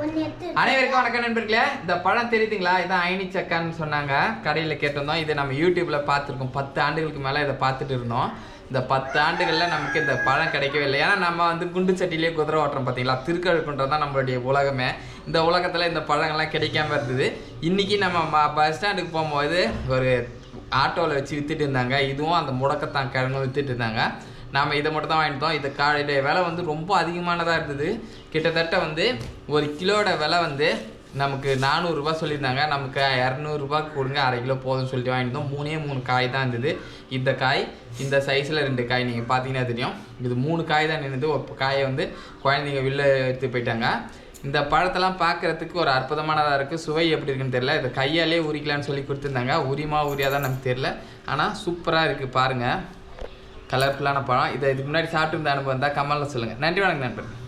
அனைவருக்கும் வணக்கம் நண்பர்களே. இந்த பழம் தெரியுதுங்களா? இதான் ஐனி சக்கான்னு சொன்னாங்க. கடையில் கேட்டிருந்தோம். இதை நம்ம யூடியூப்பில் பார்த்துருக்கோம். பத்து ஆண்டுகளுக்கு மேலே இதை பார்த்துட்டு இருந்தோம். இந்த பத்து ஆண்டுகளில் நமக்கு இந்த பழம் கிடைக்கவே இல்லை. ஏன்னா நம்ம வந்து குண்டு சட்டிலேயே குதிரை ஓட்டுறோம் பார்த்தீங்களா? திருக்கழுக்குன்றது தான் நம்மளுடைய உலகமே. இந்த உலகத்தில் இந்த பழங்கள்லாம் கிடைக்காம இருந்தது. இன்றைக்கி நம்ம பஸ் ஸ்டாண்டுக்கு போகும்போது ஒரு ஆட்டோவில் வச்சு விற்றுட்டு இருந்தாங்க. இதுவும் அந்த முடக்கத்தான் கிழங்கும் விற்றுட்டு இருந்தாங்க. நாம் இதை மட்டும் தான் வாங்கிட்டோம் இது காலையில் விலை வந்து ரொம்ப அதிகமானதாக இருந்தது. கிட்டத்தட்ட வந்து ஒரு கிலோட விலை வந்து நமக்கு நானூறுரூபா சொல்லியிருந்தாங்க. நமக்கு இரநூறுபா கொடுங்க அரை கிலோ போதும்னு சொல்லிட்டு வாங்கிட்டோம் மூணே மூணு காய் தான் இருந்தது. இந்த காய் இந்த சைஸில் ரெண்டு காய் நீங்கள் பார்த்தீங்கன்னா தெரியும். இது மூணு காய் தான் நின்றுது ஒரு காயை வந்து குழந்தைங்க வெளில எடுத்து போயிட்டாங்க. இந்த பழத்தெல்லாம் பார்க்கறதுக்கு ஒரு அற்புதமானதாக இருக்குது சுவை எப்படி இருக்குன்னு தெரியல. இதை கையாலே உரிக்கலான்னு சொல்லி கொடுத்துருந்தாங்க. உரிமா உரியாதான் நமக்கு தெரில ஆனால் சூப்பராக இருக்குது பாருங்கள் கலர்ஃபுல்லான பழம். இதை இதுக்கு முன்னாடி சாப்பிட்டு இருந்த அனுபவம் தான் கமலில் சொல்லுங்கள் நன்றி வணக்கம் நண்பர்கள்.